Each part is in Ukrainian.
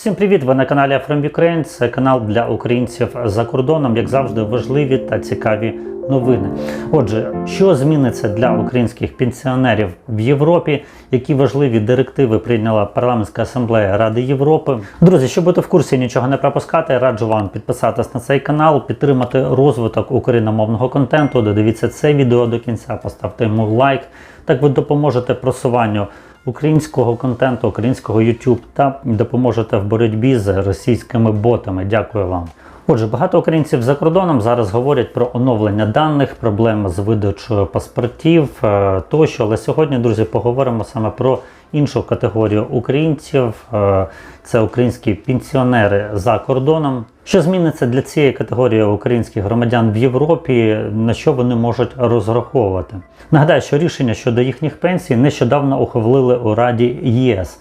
Всім привіт! Ви на каналі From Ukraine. Це канал для українців за кордоном, як завжди, важливі та цікаві новини. Отже, що зміниться для українських пенсіонерів в Європі? Які важливі директиви прийняла парламентська асамблея Ради Європи? Друзі, щоб бути в курсі нічого не пропускати, раджу вам підписатись на цей канал, підтримати розвиток україномовного контенту. Додивіться це відео до кінця, поставте йому лайк. Так ви допоможете просуванню українського контенту, українського YouTube та допоможете в боротьбі з російськими ботами. Дякую вам. Отже, багато українців за кордоном зараз говорять про оновлення даних, проблеми з видачою паспортів е, тощо. Але сьогодні, друзі, поговоримо саме про іншу категорію українців. Е, Це українські пенсіонери за кордоном. Що зміниться для цієї категорії українських громадян в Європі, на що вони можуть розраховувати? Нагадаю, що рішення щодо їхніх пенсій нещодавно ухвалили у Раді ЄС.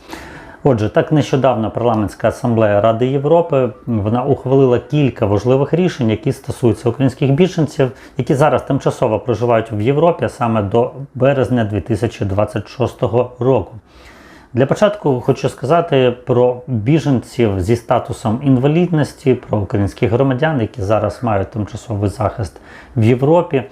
Отже, так нещодавно парламентська асамблея Ради Європи вона ухвалила кілька важливих рішень, які стосуються українських біженців, які зараз тимчасово проживають в Європі саме до березня 2026 року. Для початку хочу сказати про біженців зі статусом інвалідності, про українських громадян, які зараз мають тимчасовий захист в Європі.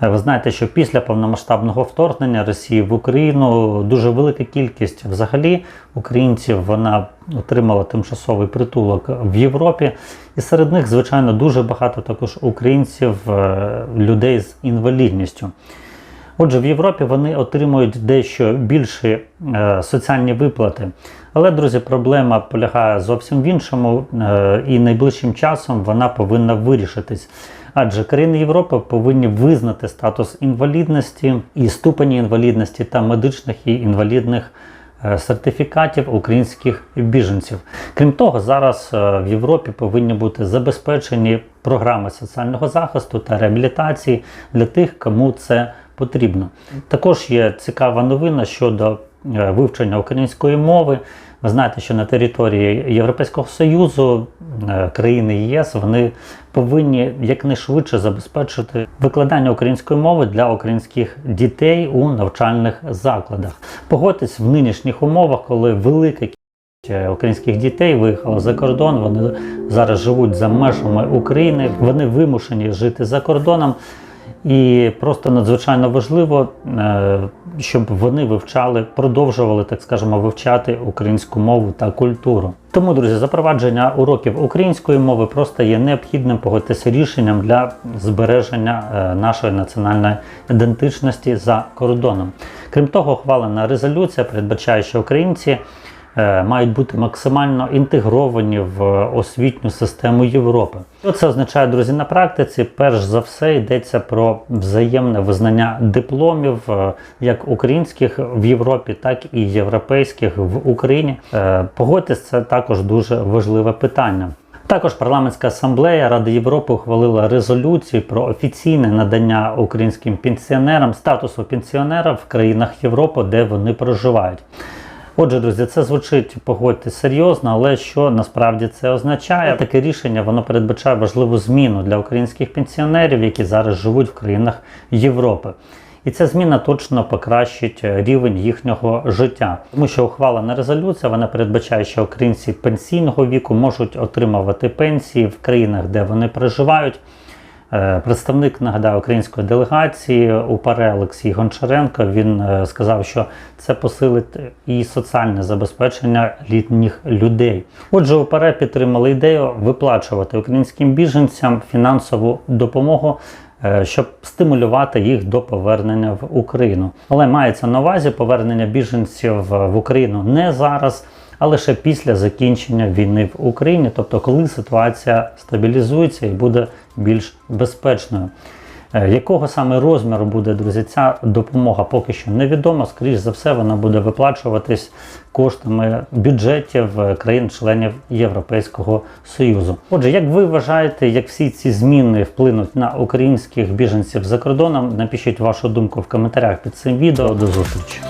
Ви знаєте, що після повномасштабного вторгнення Росії в Україну дуже велика кількість взагалі українців вона отримала тимчасовий притулок в Європі, і серед них, звичайно, дуже багато також українців, е, людей з інвалідністю. Отже, в Європі вони отримують дещо більші е, соціальні виплати. Але, друзі, проблема полягає зовсім в іншому, е, і найближчим часом вона повинна вирішитись. Адже країни Європи повинні визнати статус інвалідності і ступені інвалідності та медичних і інвалідних е, сертифікатів українських біженців. Крім того, зараз е, в Європі повинні бути забезпечені програми соціального захисту та реабілітації для тих, кому це потрібно. Також є цікава новина щодо е, вивчення української мови. Ви знаєте, що на території Європейського Союзу е, країни ЄС вони повинні якнайшвидше забезпечити викладання української мови для українських дітей у навчальних закладах. Погодьтесь в нинішніх умовах, коли велика е, українських дітей виїхало за кордон. Вони зараз живуть за межами України. Вони вимушені жити за кордоном. І просто надзвичайно важливо, е, щоб вони вивчали, продовжували, так скажемо, вивчати українську мову та культуру. Тому, друзі, запровадження уроків української мови просто є необхідним погодитися рішенням для збереження е, нашої національної ідентичності за кордоном. Крім того, ухвалена резолюція передбачає, що українці мають бути максимально інтегровані в освітню систему Європи. Що це означає, друзі, на практиці? Перш за все йдеться про взаємне визнання дипломів е, як українських в Європі, так і європейських в Україні. Е, Погодьтесь, це також дуже важливе питання. Також парламентська асамблея Ради Європи ухвалила резолюцію про офіційне надання українським пенсіонерам статусу пенсіонера в країнах Європи, де вони проживають. Отже, друзі, це звучить, погодьте, серйозно, але що насправді це означає? Таке рішення воно передбачає важливу зміну для українських пенсіонерів, які зараз живуть в країнах Європи. І ця зміна точно покращить рівень їхнього життя, тому що ухвалена резолюція вона передбачає, що українці пенсійного віку можуть отримувати пенсії в країнах, де вони проживають. Е, Представник нагадаю української делегації УПАРЕ Олексій Гончаренко він е, сказав, що це посилить і соціальне забезпечення літніх людей. Отже, УПАРЕ підтримали ідею виплачувати українським біженцям фінансову допомогу. е, Щоб стимулювати їх до повернення в Україну, але мається на увазі повернення біженців в Україну не зараз, а лише після закінчення війни в Україні, тобто коли ситуація стабілізується і буде більш безпечною. Е, Якого саме розміру буде, друзі, ця допомога поки що невідомо. Скоріш за все, вона буде виплачуватись коштами бюджетів е, країн-членів Європейського Союзу. Отже, як ви вважаєте, як всі ці зміни вплинуть на українських біженців за кордоном? Напишіть вашу думку в коментарях під цим відео. До зустрічі.